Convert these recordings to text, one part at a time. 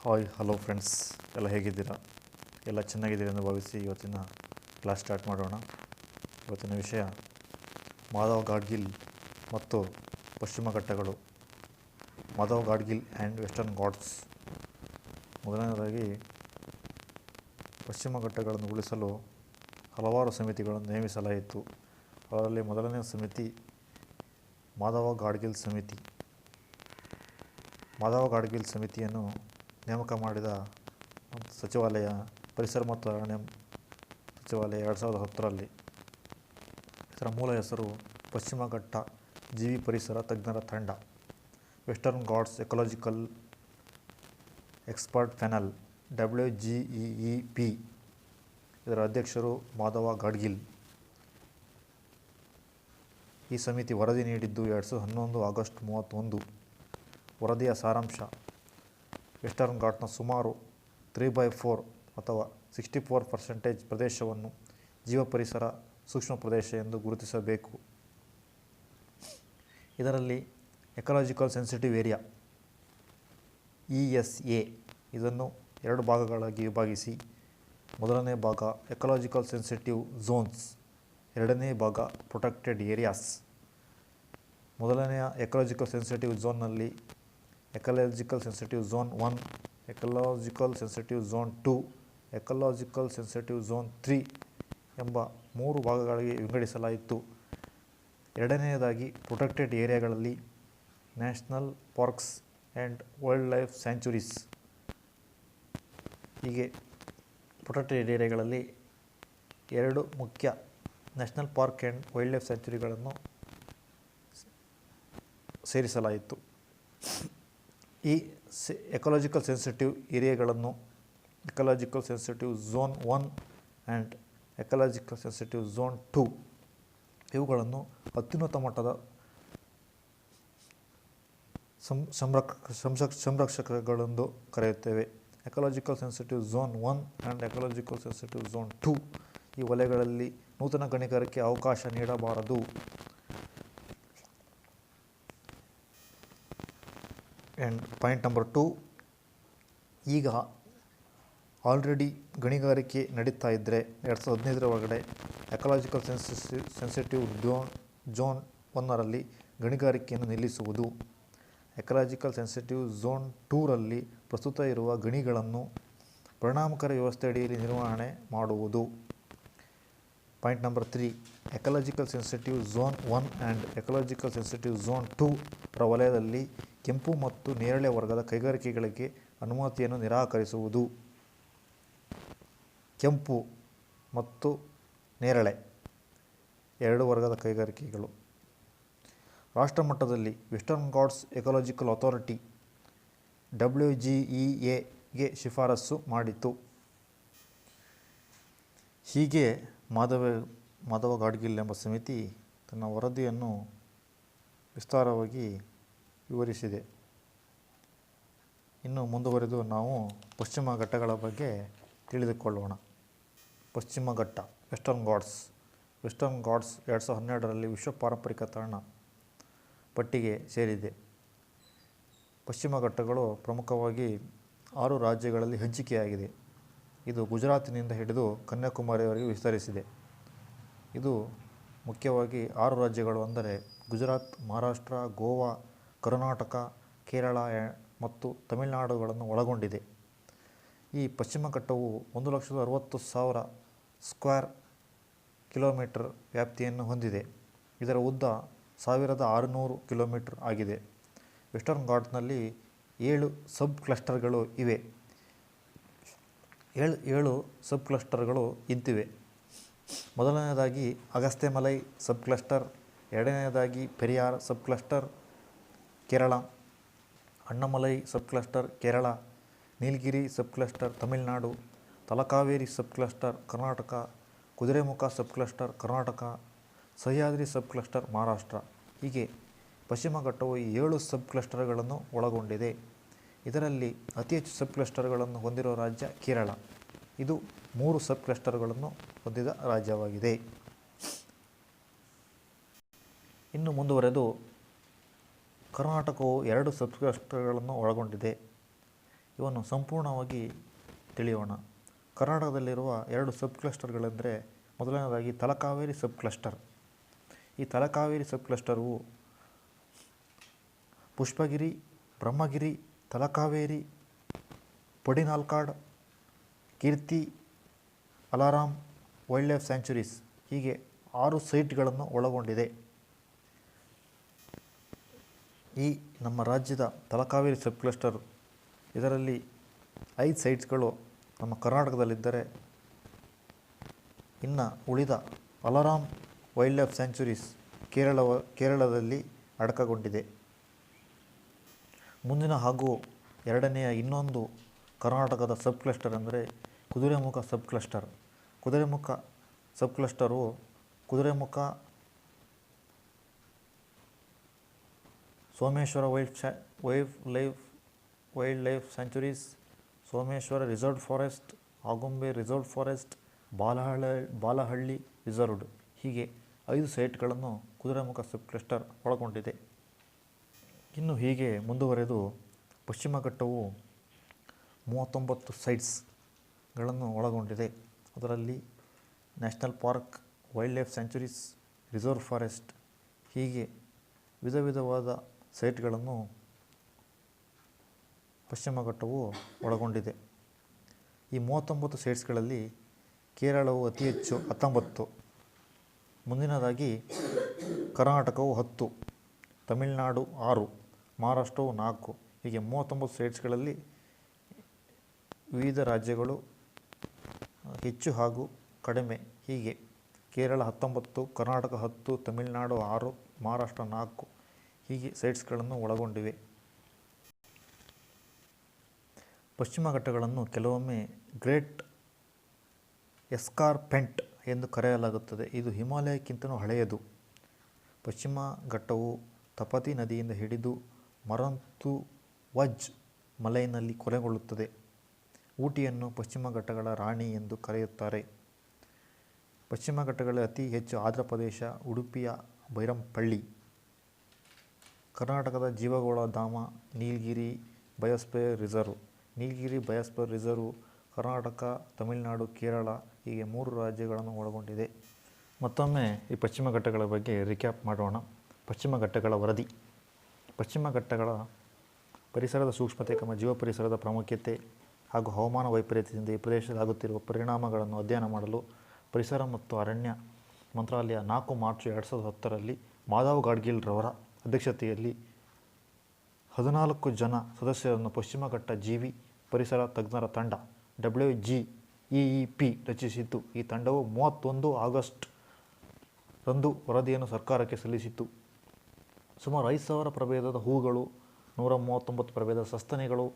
Hi, hello friends. ಎಲ್ಲ ಹೇಗಿದ್ದೀರಾ? ಎಲ್ಲ ಚೆನ್ನಾಗಿದ್ದೀರಿ ಎಂದು ಭಾವಿಸಿ ಇವತ್ತಿನ ಕ್ಲಾಸ್ ಸ್ಟಾರ್ಟ್ ಮಾಡೋಣ. ಇವತ್ತಿನ ವಿಷಯ ಮಾಧವ್ ಗಾಡ್ಗಿಲ್ ಮತ್ತು ಪಶ್ಚಿಮ ಘಟ್ಟಗಳು. Madhav Gadgil and western Ghats. ಮೊದಲನೇದಾಗಿ, ಪಶ್ಚಿಮ ಘಟ್ಟಗಳನ್ನು ಉಳಿಸಲು ಹಲವಾರು ಸಮಿತಿಗಳನ್ನು ನೇಮಿಸಲಾಯಿತು. ಅದರಲ್ಲಿ ಮೊದಲನೇ ಸಮಿತಿ ಮಾಧವ ಗಾಡ್ಗಿಲ್ ಸಮಿತಿ. ಮಾಧವ ಗಾಡ್ಗಿಲ್ ಸಮಿತಿಯನ್ನು ನೇಮಕ ಮಾಡಿದ ಸಚಿವಾಲಯ, ಪರಿಸರ ಮತ್ತು ಅರಣ್ಯ ಸಚಿವಾಲಯ ಎರಡು ಸಾವಿರದ ಹತ್ತರಲ್ಲಿ. ಇದರ ಮೂಲ ಹೆಸರು ಪಶ್ಚಿಮ ಘಟ್ಟ ಜೀವಿ ಪರಿಸರ ತಜ್ಞರ ತಂಡ. Western Ghats ecological expert panel, W G E P. ಇದರ ಅಧ್ಯಕ್ಷರು ಮಾಧವ ಗಾಡ್ಗಿಲ್. ಈ ಸಮಿತಿ ವರದಿ ನೀಡಿದ್ದು ಎರಡು ಸಾವಿರದ ಹನ್ನೊಂದು ಆಗಸ್ಟ್ ಮೂವತ್ತೊಂದು. ವರದಿಯ ಸಾರಾಂಶ ವೆಸ್ಟರ್ನ್ ಘಾಟ್ನ ಸುಮಾರು ತ್ರೀ ಬೈ ಫೋರ್ ಅಥವಾ ಸಿಕ್ಸ್ಟಿ ಫೋರ್ ಪರ್ಸೆಂಟೇಜ್ ಪ್ರದೇಶವನ್ನು ಜೀವ ಪರಿಸರ ಸೂಕ್ಷ್ಮ ಪ್ರದೇಶ ಎಂದು ಗುರುತಿಸಬೇಕು. ಇದರಲ್ಲಿ ecological sensitive area E S A ಇದನ್ನು ಎರಡು ಭಾಗಗಳಾಗಿ ವಿಭಾಗಿಸಿ ಮೊದಲನೇ ಭಾಗ ಎಕಲಾಜಿಕಲ್ ಸೆನ್ಸಿಟಿವ್ ಝೋನ್ಸ್ ಎರಡನೇ ಭಾಗ ಪ್ರೊಟೆಕ್ಟೆಡ್ ಏರಿಯಾಸ್ ಮೊದಲನೆಯ ಎಕಲಾಜಿಕಲ್ ಸೆನ್ಸಿಟಿವ್ ಝೋನ್ನಲ್ಲಿ ecological sensitive zone one ecological sensitive zone two ecological sensitive zone three ಎಂಬ ಮೂರು ಭಾಗಗಳಿಗೆ ವಿಂಗಡಿಸಲಾಯಿತು. ಎರಡನೆಯದಾಗಿ protected ಏರಿಯಾಗಳಲ್ಲಿ national parks and wildlife sanctuaries ಹೀಗೆ ಪ್ರೊಟೆಕ್ಟೆಡ್ ಏರಿಯಾಗಳಲ್ಲಿ ಎರಡು ಮುಖ್ಯ national park and wildlife ಸ್ಯಾಂಚುರಿಗಳನ್ನು ಸೇರಿಸಲಾಯಿತು. ಈ ಸೆ ecological sensitive ಏರಿಯಾಗಳನ್ನು ecological sensitive zone one and ecological sensitive zone two ಇವುಗಳನ್ನು ಅತ್ಯುನ್ನತ ಮಟ್ಟದ ಸಂ ಸಂರಕ್ಷ ಸಂರಕ್ಷ, ಸಂರಕ್ಷಕಗಳೆಂದು ಕರೆಯುತ್ತೇವೆ. Ecological sensitive zone one and ecological sensitive zone two ಈ ವಲಯಗಳಲ್ಲಿ ನೂತನ ಗಣಿಗಾರಿಕೆ ಅವಕಾಶ ನೀಡಬಾರದು. ಆ್ಯಂಡ್ ಪಾಯಿಂಟ್ ನಂಬರ್ ಟು ಈಗ ಆಲ್ರೆಡಿ ಗಣಿಗಾರಿಕೆ ನಡೀತಾ ಇದ್ದರೆ ಎರಡು ಸಾವಿರದ ಹದಿನೈದರ ಒಳಗಡೆ ecological sensitive sensitive zone zone ಒನ್ನರಲ್ಲಿ ಗಣಿಗಾರಿಕೆಯನ್ನು ನಿಲ್ಲಿಸುವುದು. ಎಕಲಾಜಿಕಲ್ ಸೆನ್ಸಿಟಿವ್ ಝೋನ್ ಟೂರಲ್ಲಿ ಪ್ರಸ್ತುತ ಇರುವ ಗಣಿಗಳನ್ನು ಪರಿಣಾಮಕಾರಿ ವ್ಯವಸ್ಥೆ ಅಡಿಯಲ್ಲಿ ನಿರ್ವಹಣೆ ಮಾಡುವುದು. Point number three ecological sensitive zone one and ecological sensitive zone two ರ ವಲಯದಲ್ಲಿ ಕೆಂಪು ಮತ್ತು ನೇರಳೆ ವರ್ಗದ ಕೈಗಾರಿಕೆಗಳಿಗೆ ಅನುಮತಿಯನ್ನು ನಿರಾಕರಿಸುವುದು. ಕೆಂಪು ಮತ್ತು ನೇರಳೆ, ಎರಡು ವರ್ಗದ ಕೈಗಾರಿಕೆಗಳು. ರಾಷ್ಟ್ರಮಟ್ಟದಲ್ಲಿ western Ghats ecological authority W G E ಎಗೆ ಶಿಫಾರಸು ಮಾಡಿತು ಹೀಗೆ ಮಾಧವ ಮಾಧವ ಗಾಡ್ಗಿಲ್ ಎಂಬ ಸಮಿತಿ ತನ್ನ ವರದಿಯನ್ನು ವಿಸ್ತಾರವಾಗಿ ವಿವರಿಸಿದೆ. ಇನ್ನು ಮುಂದುವರೆದು ನಾವು ಪಶ್ಚಿಮ ಘಟ್ಟಗಳ ಬಗ್ಗೆ ತಿಳಿದುಕೊಳ್ಳೋಣ. ಪಶ್ಚಿಮ ಘಟ್ಟ ವೆಸ್ಟರ್ನ್ ಗಾಡ್ಸ್ ವೆಸ್ಟರ್ನ್ ಗಾಡ್ಸ್ ಎರಡು ಸಾವಿರದ ಹನ್ನೆರಡರಲ್ಲಿ ವಿಶ್ವ ಪಾರಂಪರಿಕ ತಾಣ ಪಟ್ಟಿಗೆ ಸೇರಿದೆ. ಪಶ್ಚಿಮ ಘಟ್ಟಗಳು ಪ್ರಮುಖವಾಗಿ ಆರು ರಾಜ್ಯಗಳಲ್ಲಿ ಹಂಚಿಕೆಯಾಗಿದೆ. ಇದು ಗುಜರಾತಿನಿಂದ ಹಿಡಿದು ಕನ್ಯಾಕುಮಾರಿಯವರೆಗೆ ವಿಸ್ತರಿಸಿದೆ. ಇದು ಮುಖ್ಯವಾಗಿ ಆರು ರಾಜ್ಯಗಳು ಅಂದರೆ ಗುಜರಾತ್, ಮಹಾರಾಷ್ಟ್ರ, ಗೋವಾ ಕರ್ನಾಟಕ, ಕೇರಳ ಮತ್ತು ತಮಿಳುನಾಡುಗಳನ್ನು ಒಳಗೊಂಡಿದೆ. ಈ ಪಶ್ಚಿಮ ಘಟ್ಟವು ಒಂದು ಲಕ್ಷದ ಅರವತ್ತು ಸಾವಿರ ಸ್ಕ್ವೇರ್ ಕಿಲೋಮೀಟರ್ ವ್ಯಾಪ್ತಿಯನ್ನು ಹೊಂದಿದೆ. ಇದರ ಉದ್ದ ಸಾವಿರದ ಆರುನೂರು ಕಿಲೋಮೀಟರ್ ಆಗಿದೆ. ವೆಸ್ಟರ್ನ್ ಘಾಟ್ನಲ್ಲಿ ಏಳು ಸಬ್ ಕ್ಲಸ್ಟರ್ಗಳು ಇವೆ. ಏಳು ಏಳು ಸಬ್ ಕ್ಲಸ್ಟರ್ಗಳು ಇಂತಿವೆ. ಮೊದಲನೆಯದಾಗಿ ಅಗಸ್ತ್ಯಮಲೈ ಸಬ್ ಕ್ಲಸ್ಟರ್, ಎರಡನೆಯದಾಗಿ Periyar sub cluster Kerala, Annamalai sub cluster, Kerala, Nilgiri sub cluster, Tamil Nadu, Talakaveri sub cluster, Karnataka, Kudremukh sub cluster, Karnataka, Sahyadri sub cluster, Maharashtra. ಹೀಗೆ ಪಶ್ಚಿಮ ಘಟ್ಟವು ಏಳು ಸಬ್ ಕ್ಲಸ್ಟರ್ಗಳನ್ನು ಒಳಗೊಂಡಿದೆ. ಇದರಲ್ಲಿ ಅತಿ ಹೆಚ್ಚು ಸಬ್ ಕ್ಲಸ್ಟರ್ಗಳನ್ನು ಹೊಂದಿರುವ ರಾಜ್ಯ ಕೇರಳ. ಇದು ಮೂರು ಸಬ್ ಕ್ಲಸ್ಟರ್ಗಳನ್ನು ಹೊಂದಿದ ರಾಜ್ಯವಾಗಿದೆ. ಇನ್ನು ಮುಂದುವರೆದು ಕರ್ನಾಟಕವು ಎರಡು ಸಬ್ ಒಳಗೊಂಡಿದೆ. ಇವನ್ನು ಸಂಪೂರ್ಣವಾಗಿ ತಿಳಿಯೋಣ. ಕರ್ನಾಟಕದಲ್ಲಿರುವ ಎರಡು ಸಬ್ ಕ್ಲಸ್ಟರ್ಗಳೆಂದರೆ ಮೊದಲನೇದಾಗಿ ತಲಕಾವೇರಿ ಸಬ್ ಕ್ಲಸ್ಟರ್ ಈ ತಲಕಾವೇರಿ ಸಬ್ ಕ್ಲಸ್ಟರ್ವು ಪುಷ್ಪಗಿರಿ, ಬ್ರಹ್ಮಗಿರಿ, ತಲಕಾವೇರಿ, ಪಡಿನಾಲ್ಕಾಡ್, ಕೀರ್ತಿ ಅಲಾರಾಮ್ ವೈಲ್ಡ್ ಲೈಫ್ ಸ್ಯಾಂಚುರೀಸ್ ಹೀಗೆ ಆರು ಸೈಟ್ಗಳನ್ನು ಒಳಗೊಂಡಿದೆ. ಈ ನಮ್ಮ ರಾಜ್ಯದ ತಲಕಾವೇರಿ ಸಬ್ ಕ್ಲಸ್ಟರ್ ಇದರಲ್ಲಿ ಐದು ಸೈಟ್ಸ್ಗಳು ನಮ್ಮ ಕರ್ನಾಟಕದಲ್ಲಿದ್ದರೆ ಇನ್ನು ಉಳಿದ Aralam wildlife sanctuaries Kerala ಕೇರಳದಲ್ಲಿ ಅಡಕಗೊಂಡಿದೆ. ಮುಂದಿನ ಹಾಗೂ ಎರಡನೆಯ ಇನ್ನೊಂದು ಕರ್ನಾಟಕದ ಸಬ್ ಕ್ಲಸ್ಟರ್ ಅಂದರೆ Kudremukh sub cluster. Kudremukh sub cluster Kudremukh Someshwara wild Shah wildlife wildlife sanctuaries, Someshwara reserve forest, Agumbe reserve forest, Balehalli Balehalli reserved ಹೀಗೆ ಐದು ಸೈಟ್ಗಳನ್ನು ಕುದುರೆಮುಖ ಸಬ್ ಕ್ಲಸ್ಟರ್ ಒಳಗೊಂಡಿದೆ. ಇನ್ನು ಹೀಗೆ ಮುಂದುವರೆದು ಪಶ್ಚಿಮ ಘಟ್ಟವು ಮೂವತ್ತೊಂಬತ್ತು ಸೈಟ್ಸ್ಗಳನ್ನು ಒಳಗೊಂಡಿದೆ. ಅದರಲ್ಲಿ national park wildlife sanctuaries reserve forest ಹೀಗೆ ವಿಧ ವಿಧವಾದ ಸೈಟ್ಗಳನ್ನು ಪಶ್ಚಿಮ ಘಟ್ಟವು ಒಳಗೊಂಡಿದೆ. ಈ ಮೂವತ್ತೊಂಬತ್ತು ಸೈಟ್ಸ್ಗಳಲ್ಲಿ ಕೇರಳವು ಅತಿ ಹೆಚ್ಚು ಹತ್ತೊಂಬತ್ತು. ಮುಂದಿನದಾಗಿ ಕರ್ನಾಟಕವು ಹತ್ತು, ತಮಿಳುನಾಡು ಆರು, ಮಹಾರಾಷ್ಟ್ರವು ನಾಲ್ಕು. ಹೀಗೆ ಮೂವತ್ತೊಂಬತ್ತು ಸ್ಟೇಟ್ಸ್ಗಳಲ್ಲಿ ವಿವಿಧ ರಾಜ್ಯಗಳು ಹೆಚ್ಚು ಹಾಗೂ ಕಡಿಮೆ. ಹೀಗೆ ಕೇರಳ ಹತ್ತೊಂಬತ್ತು, ಕರ್ನಾಟಕ ಹತ್ತು, ತಮಿಳುನಾಡು ಆರು, ಮಹಾರಾಷ್ಟ್ರ ನಾಲ್ಕು. ಹೀಗೆ ಸೈಟ್ಸ್ಗಳನ್ನು ಒಳಗೊಂಡಿವೆ. ಪಶ್ಚಿಮ ಘಟ್ಟಗಳನ್ನು ಕೆಲವೊಮ್ಮೆ ಗ್ರೇಟ್ ಎಸ್ಕಾರ್ಪೆಂಟ್ ಎಂದು ಕರೆಯಲಾಗುತ್ತದೆ. ಇದು ಹಿಮಾಲಯಕ್ಕಿಂತಲೂ ಹಳೆಯದು. ಪಶ್ಚಿಮ ಘಟ್ಟವು ತಪತಿ ನದಿಯಿಂದ ಹಿಡಿದು ಮರಂತು ವಜ್ ಮಲೈನಲ್ಲಿ ಕೊಲೆಗೊಳ್ಳುತ್ತದೆ ಊಟಿಯನ್ನು ಪಶ್ಚಿಮ ಘಟ್ಟಗಳ ರಾಣಿ ಎಂದು ಕರೆಯುತ್ತಾರೆ. ಪಶ್ಚಿಮ ಘಟ್ಟಗಳಲ್ಲಿ ಅತಿ ಹೆಚ್ಚು ಆಂಧ್ರ ಪ್ರದೇಶ, ಉಡುಪಿಯ ಬೈರಂಪಳ್ಳಿ. ಕರ್ನಾಟಕದ ಜೀವಗೋಳ ಧಾಮ, Nilgiri biosphere reserve. Nilgiri biosphere reserve Karnataka, Tamil Nadu, Kerala ಹೀಗೆ ಮೂರು ರಾಜ್ಯಗಳನ್ನು ಒಳಗೊಂಡಿದೆ. ಮತ್ತೊಮ್ಮೆ ಈ ಪಶ್ಚಿಮ ಘಟ್ಟಗಳ ಬಗ್ಗೆ ರಿಕ್ಯಾಪ್ ಮಾಡೋಣ. ಪಶ್ಚಿಮ ಘಟ್ಟಗಳ ವರದಿ. ಪಶ್ಚಿಮ ಘಟ್ಟಗಳ ಪರಿಸರದ ಸೂಕ್ಷ್ಮತೆ ಕ್ರಮ ಜೀವ ಪರಿಸರದ ಪ್ರಾಮುಖ್ಯತೆ ಹಾಗೂ ಹವಾಮಾನ ವೈಪರೀತ್ಯದಿಂದ ಈ ಪ್ರದೇಶದಾಗುತ್ತಿರುವ ಪರಿಣಾಮಗಳನ್ನು ಅಧ್ಯಯನ ಮಾಡಲು ಪರಿಸರ ಮತ್ತು ಅರಣ್ಯ ಮಂತ್ರಾಲಯ ನಾಲ್ಕು ಮಾರ್ಚ್ ಎರಡು ಸಾವಿರದ ಹತ್ತರಲ್ಲಿ ಮಾಧವ್ ಗಾಡ್ಗಿಲ್ರವರ ಅಧ್ಯಕ್ಷತೆಯಲ್ಲಿ ಹದಿನಾಲ್ಕು ಜನ ಸದಸ್ಯರನ್ನು ಪಶ್ಚಿಮ ಘಟ್ಟ ಜೀವಿ ಪರಿಸರ ತಜ್ಞರ ತಂಡ, ಡಬ್ಲ್ಯೂ ಜಿ ಇ ಪಿ ರಚಿಸಿತ್ತು. ಈ ತಂಡವು ಮೂವತ್ತೊಂದು ಆಗಸ್ಟ್ ರಂದು ವರದಿಯನ್ನು ಸರ್ಕಾರಕ್ಕೆ ಸಲ್ಲಿಸಿತ್ತು. ಸುಮಾರು ಐದು ಸಾವಿರ ಪ್ರಭೇದದ ಹೂಗಳು, ನೂರ ಮೂವತ್ತೊಂಬತ್ತು ಪ್ರಭೇದ ಸಸ್ತನಿಗಳು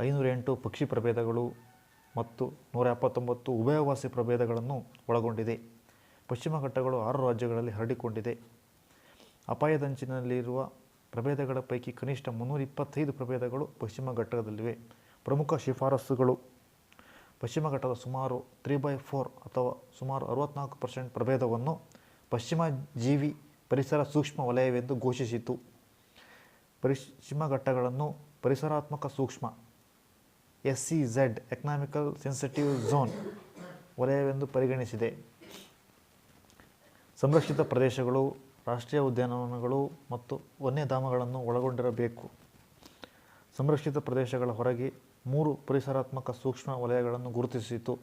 ಐನೂರ ಎಂಟು ಪಕ್ಷಿ ಪ್ರಭೇದಗಳು ಮತ್ತು ನೂರ ಎಪ್ಪತ್ತೊಂಬತ್ತು ಉಭಯವಾಸಿ ಪ್ರಭೇದಗಳನ್ನು ಒಳಗೊಂಡಿದೆ. ಪಶ್ಚಿಮ ಘಟ್ಟಗಳು ಆರು ರಾಜ್ಯಗಳಲ್ಲಿ ಹರಡಿಕೊಂಡಿದೆ. ಅಪಾಯದಂಚಿನಲ್ಲಿರುವ ಪ್ರಭೇದಗಳ ಪೈಕಿ ಕನಿಷ್ಠ ಮುನ್ನೂರ ಇಪ್ಪತ್ತೈದು ಪ್ರಭೇದಗಳು ಪಶ್ಚಿಮ ಘಟ್ಟದಲ್ಲಿವೆ. ಪ್ರಮುಖ ಶಿಫಾರಸುಗಳು. ಪಶ್ಚಿಮ ಘಟ್ಟದ ಸುಮಾರು ತ್ರೀ ಬೈ ಫೋರ್ ಅಥವಾ ಸುಮಾರು ಅರವತ್ನಾಲ್ಕು ಪರ್ಸೆಂಟ್ ಪ್ರಭೇದವನ್ನು ಪಶ್ಚಿಮ ಜೀವಿ ಪರಿಸರ ಸೂಕ್ಷ್ಮ ವಲಯವೆಂದು ಘೋಷಿಸಿತು. ಪಶ್ಚಿಮ ಘಟ್ಟಗಳನ್ನು ಪರಿಸರಾತ್ಮಕ ಸೂಕ್ಷ್ಮ S C Z economical sensitive zone ವಲಯವೆಂದು ಪರಿಗಣಿಸಿದೆ. ಸಂರಕ್ಷಿತ ಪ್ರದೇಶಗಳು ರಾಷ್ಟ್ರೀಯ ಉದ್ಯಾನವನಗಳು ಮತ್ತು ವನ್ಯಧಾಮಗಳನ್ನು ಒಳಗೊಂಡಿರಬೇಕು. ಸಂರಕ್ಷಿತ ಪ್ರದೇಶಗಳ ಹೊರಗೆ ಮೂರು ಪರಿಸರಾತ್ಮಕ ಸೂಕ್ಷ್ಮ ವಲಯಗಳನ್ನು ಗುರುತಿಸಿತು.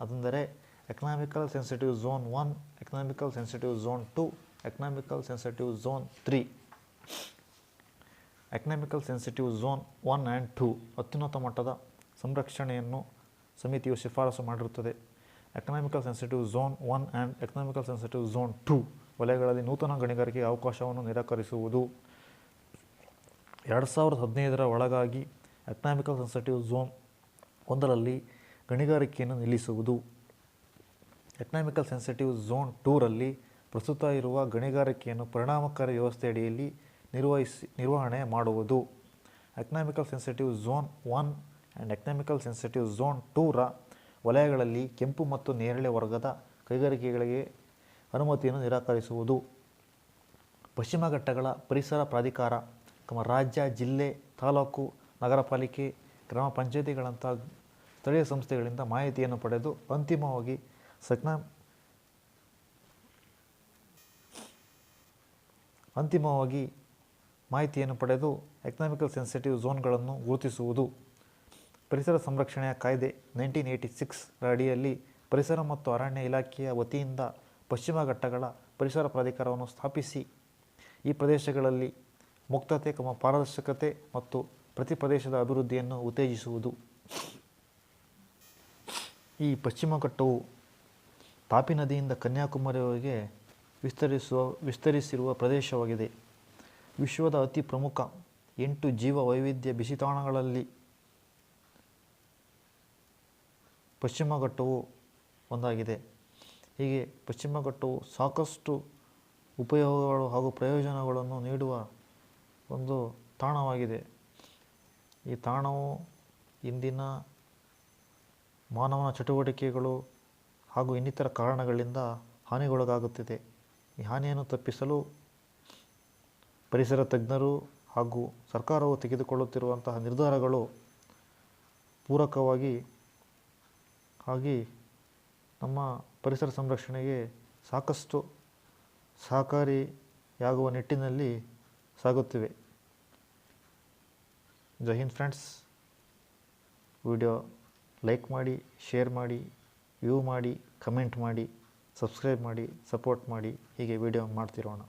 ಅದೆಂದರೆ economical sensitive zone one economical sensitive zone two economical sensitive zone three economical sensitive zone one and two ಅತ್ಯುನ್ನತ ಮಟ್ಟದ ಸಂರಕ್ಷಣೆಯನ್ನು ಸಮಿತಿಯು ಶಿಫಾರಸು ಮಾಡಿರುತ್ತದೆ. Economical sensitive zone one and economical sensitive zone two ವಲಯಗಳಲ್ಲಿ ನೂತನ ಗಣಿಗಾರಿಕೆ ಅವಕಾಶವನ್ನು ನಿರಾಕರಿಸುವುದು. ಎರಡು ಸಾವಿರದ ಹದಿನೈದರ ಒಳಗಾಗಿ ಎಕನಾಮಿಕಲ್ ಸೆನ್ಸಿಟಿವ್ ಝೋನ್ ಒಂದರಲ್ಲಿ ಗಣಿಗಾರಿಕೆಯನ್ನು ನಿಲ್ಲಿಸುವುದು. ಎಕನಾಮಿಕಲ್ ಸೆನ್ಸಿಟಿವ್ ಝೋನ್ ಟೂರಲ್ಲಿ ಪ್ರಸ್ತುತ ಇರುವ ಗಣಿಗಾರಿಕೆಯನ್ನು ಪರಿಣಾಮಕಾರಿ ವ್ಯವಸ್ಥೆಯಡಿಯಲ್ಲಿ ನಿರ್ವಹಿಸಿ, ನಿರ್ವಹಣೆ ಮಾಡುವುದು. Economical sensitive zone one and economical sensitive zone ಟೂರ ವಲಯಗಳಲ್ಲಿ ಕೆಂಪು ಮತ್ತು ನೇರಳೆ ವರ್ಗದ ಕೈಗಾರಿಕೆಗಳಿಗೆ ಅನುಮತಿಯನ್ನು ನಿರಾಕರಿಸುವುದು. ಪಶ್ಚಿಮ ಘಟ್ಟಗಳ ಪರಿಸರ ಪ್ರಾಧಿಕಾರ ತಮ್ಮ ರಾಜ್ಯ, ಜಿಲ್ಲೆ, ತಾಲೂಕು ನಗರ ಪಾಲಿಕೆ ಗ್ರಾಮ ಪಂಚಾಯತಿಗಳಂಥ ಸ್ಥಳೀಯ ಸಂಸ್ಥೆಗಳಿಂದ ಮಾಹಿತಿಯನ್ನು ಪಡೆದು ಅಂತಿಮವಾಗಿ ಸಜ್ಞಾ ಅಂತಿಮವಾಗಿ ಮಾಹಿತಿಯನ್ನು ಪಡೆದು ಎಕನಾಮಿಕಲ್ ಸೆನ್ಸಿಟಿವ್ ಝೋನ್ಗಳನ್ನು ಗುರುತಿಸುವುದು. ಪರಿಸರ ಸಂರಕ್ಷಣೆಯ ಕಾಯ್ದೆ ನೈನ್ಟೀನ್ ಏಯ್ಟಿ ಸಿಕ್ಸ್ ಅಡಿಯಲ್ಲಿ ಪರಿಸರ ಮತ್ತು ಅರಣ್ಯ ಇಲಾಖೆಯ ವತಿಯಿಂದ ಪಶ್ಚಿಮ ಘಟ್ಟಗಳ ಪರಿಸರ ಪ್ರಾಧಿಕಾರವನ್ನು ಸ್ಥಾಪಿಸಿ ಈ ಪ್ರದೇಶಗಳಲ್ಲಿ ಮುಕ್ತತೆ ಕಮ ಪಾರದರ್ಶಕತೆ ಮತ್ತು ಪ್ರತಿ ಪ್ರದೇಶದ ಅಭಿವೃದ್ಧಿಯನ್ನು ಉತ್ತೇಜಿಸುವುದು. ಈ ಪಶ್ಚಿಮ ಘಟ್ಟವು ತಾಪಿ ನದಿಯಿಂದ ಕನ್ಯಾಕುಮಾರಿವರೆಗೆ ವಿಸ್ತರಿಸುವ, ವಿಸ್ತರಿಸಿರುವ ಪ್ರದೇಶವಾಗಿದೆ. ವಿಶ್ವದ ಅತಿ ಪ್ರಮುಖ ಎಂಟು ಜೀವ ವೈವಿಧ್ಯ ಬಿಸಿತಾಣಗಳಲ್ಲಿ ಪಶ್ಚಿಮ ಘಟ್ಟವು ಒಂದಾಗಿದೆ. ಹೀಗೆ ಪಶ್ಚಿಮ ಘಟ್ಟವು ಸಾಕಷ್ಟು ಉಪಯೋಗಗಳು ಹಾಗೂ ಪ್ರಯೋಜನಗಳನ್ನು ನೀಡುವ ಒಂದು ತಾಣವಾಗಿದೆ. ಈ ತಾಣವು ಇಂದಿನ ಮಾನವನ ಚಟುವಟಿಕೆಗಳು ಹಾಗೂ ಇನ್ನಿತರ ಕಾರಣಗಳಿಂದ ಹಾನಿಗೊಳಗಾಗುತ್ತಿದೆ. ಈ ಹಾನಿಯನ್ನು ತಪ್ಪಿಸಲು ಪರಿಸರ ತಜ್ಞರು ಹಾಗೂ ಸರ್ಕಾರವು ತೆಗೆದುಕೊಳ್ಳುತ್ತಿರುವಂತಹ ನಿರ್ಧಾರಗಳು ಪೂರಕವಾಗಿ ಆಗಿ ನಮ್ಮ ಪರಿಸರ ಸಂರಕ್ಷಣೆಗೆ ಸಾಕಷ್ಟು ಸಹಕಾರಿಯಾಗುವ ನಿಟ್ಟಿನಲ್ಲಿ ಸಾಗುತ್ತಿವೆ. ಜೈ ಹಿಂದ್ ಫ್ರೆಂಡ್ಸ್. ವಿಡಿಯೋ ಲೈಕ್ ಮಾಡಿ, ಶೇರ್ ಮಾಡಿ, ವ್ಯೂ ಮಾಡಿ, ಕಮೆಂಟ್ ಮಾಡಿ, ಸಬ್ಸ್ಕ್ರೈಬ್ ಮಾಡಿ, ಸಪೋರ್ಟ್ ಮಾಡಿ, ಹೀಗೆ ವಿಡಿಯೋ ಮಾಡ್ತಿರೋಣ.